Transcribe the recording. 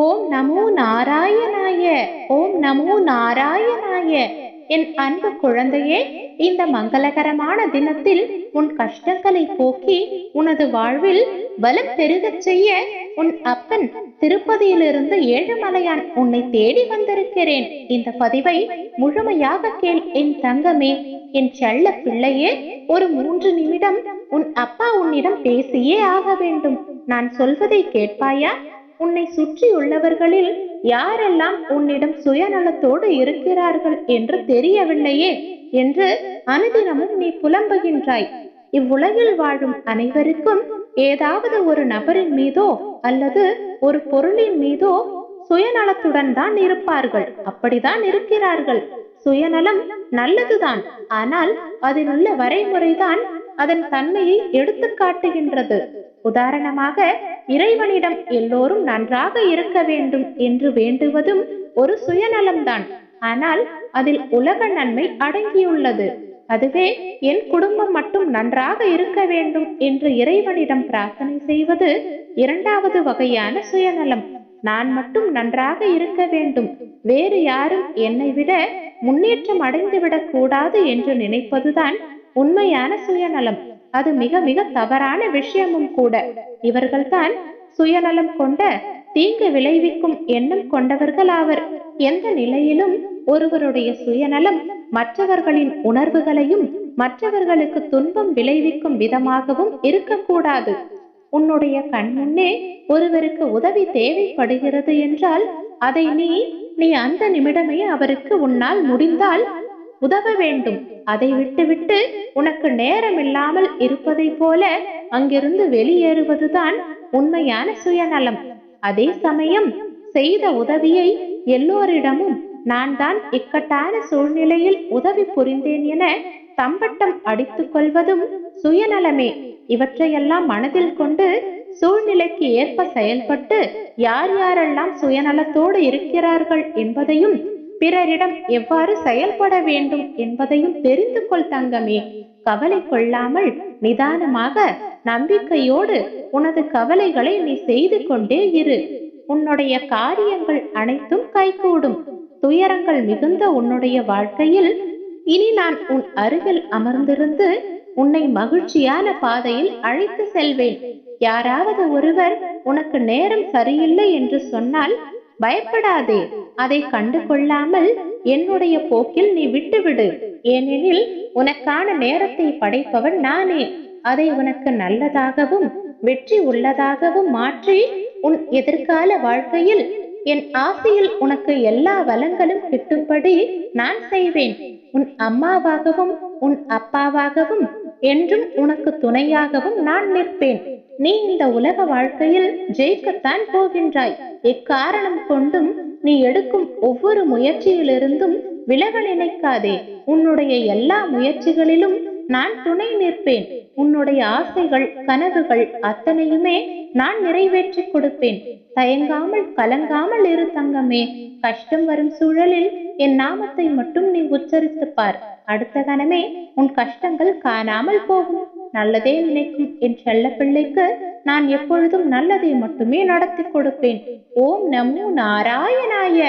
ஓம் நமோ நாராயணாய ஓம் நமோ நாராயணாய. என் அன்பு குழந்தையே இந்த மங்களகரமான தினத்தில் உன் கஷ்டங்களை போக்கி உனது வாழ்வில் பலம் பெருகச் செய்ய உன் அப்பன் திருப்பதியிலிருந்து ஏழுமலையான் உன்னை தேடி வந்திருக்கிறேன். இந்த பதிவை முழுமையாக கேள் என் தங்கமே. என் செல்ல பிள்ளையே ஒரு மூன்று நிமிடம் உன் அப்பா உன்னிடம் பேசியே ஆக வேண்டும். நான் சொல்வதை கேட்பாயா? உன்னை சுற்றியுள்ளவர்களில் யாரெல்லாம் உன்னிடம் சுயநலத்தோடு இருக்கிறார்கள் என்று தெரியவில்லையே என்று அனுதினமும் நீ புலம்புகின்றாய். இவ்வுலகில் வாழும் அனைவருக்கும் ஏதாவது ஒரு நபரின் மீதோ அல்லது ஒரு பொருளின் மீதோ சுயநலத்துடன் தான் இருப்பார்கள். அப்படிதான் இருக்கிறார்கள். சுயநலம் நல்லதுதான். ஆனால் அதிலுள்ள வரைமுறைதான் அதன் தன்மையை எடுத்து காட்டுகின்றது. உதாரணமாக இறைவனிடம் எல்லோரும் நன்றாக இருக்க வேண்டும் என்று வேண்டுவதும் ஒரு சுயநலம்தான். ஆனால் அதில் உலக நன்மை அடங்கியுள்ளது. அதுவே என் குடும்பம் மட்டும் நன்றாக இருக்க வேண்டும் என்று இறைவனிடம் பிரார்த்தனை செய்வது இரண்டாவது வகையான சுயநலம். நான் மட்டும் நன்றாக இருக்க வேண்டும். வேறு யாரும் என்னை விட முன்னேற்றம் அடைந்துவிடக் கூடாது என்று நினைப்பதுதான் உண்மையான சுயநலம். அது மிக மிக தவறான விஷயமும் கூட. இவர்கள்தான் சுயநலம் கொண்ட தீங்கு விளைவிக்கும் எண்ணம் கொண்டவர்கள் ஆவர் எந்த நிலையிலும் ஒருவருடைய சுயநலம் மற்றவர்களின் உணர்வுகளையும் மற்றவர்களுக்கு துன்பம் விளைவிக்கும் விதமாகவும் இருக்கக்கூடாது. உன்னுடைய கண்முன்னே ஒருவருக்கு உதவி தேவைப்படுகிறது என்றால் அதை நீ நீ அந்த நிமிடமே அவருக்கு உன்னால் முடிந்தால் உதவ வேண்டும். அதை விட்டுவிட்டு உனக்கு நேரம் இல்லாமல் இருப்பதை போல அங்கிருந்து வெளியேறுவதுதான் உண்மையான சுயநலம். அதே சமயம் செய்த உதவியை எல்லோரிடமும் நான் தான் இக்கட்டான சூழ்நிலையில் உதவி புரிந்தேன் என தம்பட்டம் அடித்துக் கொள்வதும் சுயநலமே. இவற்றையெல்லாம் மனதில் கொண்டு சூழ்நிலைக்கு ஏற்ப செயல்பட்டு யார் யாரெல்லாம் சுயநலத்தோடு இருக்கிறார்கள் என்பதையும் பிறரிடம் எவ்வாறு செயல்பட வேண்டும் என்பதையும் தெரிந்து கொள் தங்கமே. கவலை கொள்ளாமல் நிதானமாக நம்பிக்கையோடு உனது கவலைகளை நீ செய்து கொண்டே இரு. உன்னுடைய காரியங்கள் அனைத்தும் கைகூடும். துயரங்கள் மிகுந்த உன்னுடைய வாழ்க்கையில் இனி நான் உன் அருகில் அமர்ந்திருந்து உன்னை மகிழ்ச்சியான பாதையில் அழைத்து செல்வேன். யாராவது ஒருவர் உனக்கு நேரம் சரியில்லை என்று சொன்னால் பயப்படாதே. அதை கண்டு கொள்ளாமல் என்னுடைய போக்கில் நீ விட்டுவிடு. ஏனெனில் உனக்கான நேரத்தை படைப்பவன் நானே. அதை உனக்கு நல்லதாகவும் வெற்றி உள்ளதாகவும் மாற்றி உன் எதிர்கால வாழ்க்கையில் என் ஆசையில் உனக்கு எல்லா வளங்களும் கிட்டும்படி நான் செய்வேன். உன் அம்மாவாகவும் உன் அப்பாவாகவும் என்றும் உனக்கு துணையாகவும் நான் நிற்பேன். நீ இந்த உலக வாழ்க்கையில் ஜெயிக்கத்தான் போகின்றாய். எக்காரணம் கொண்டும் நீ எடுக்கும் ஒவ்வொரு முயற்சியிலிருந்தும் விலகல் நினைக்காதே. உன்னுடைய எல்லா முயற்சிகளிலும் நான் துணை நிற்பேன். உன்னுடைய ஆசைகள் கனவுகள் அத்தனையுமே நான் நிறைவேற்றி கொடுப்பேன். தயங்காமல் கலங்காமல் இரு தங்கமே. கஷ்டம் வரும் சூழலில் என் நாமத்தை மட்டும் நீ உச்சரித்து பார் அடுத்த கணமே உன் கஷ்டங்கள் காணாமல் போகும். நல்லதே நினைக்கும் என் செல்ல பிள்ளைக்கு நான் எப்பொழுதும் நல்லதை மட்டுமே நடத்தி கொடுப்பேன். ஓம் நமோ நாராயணாய.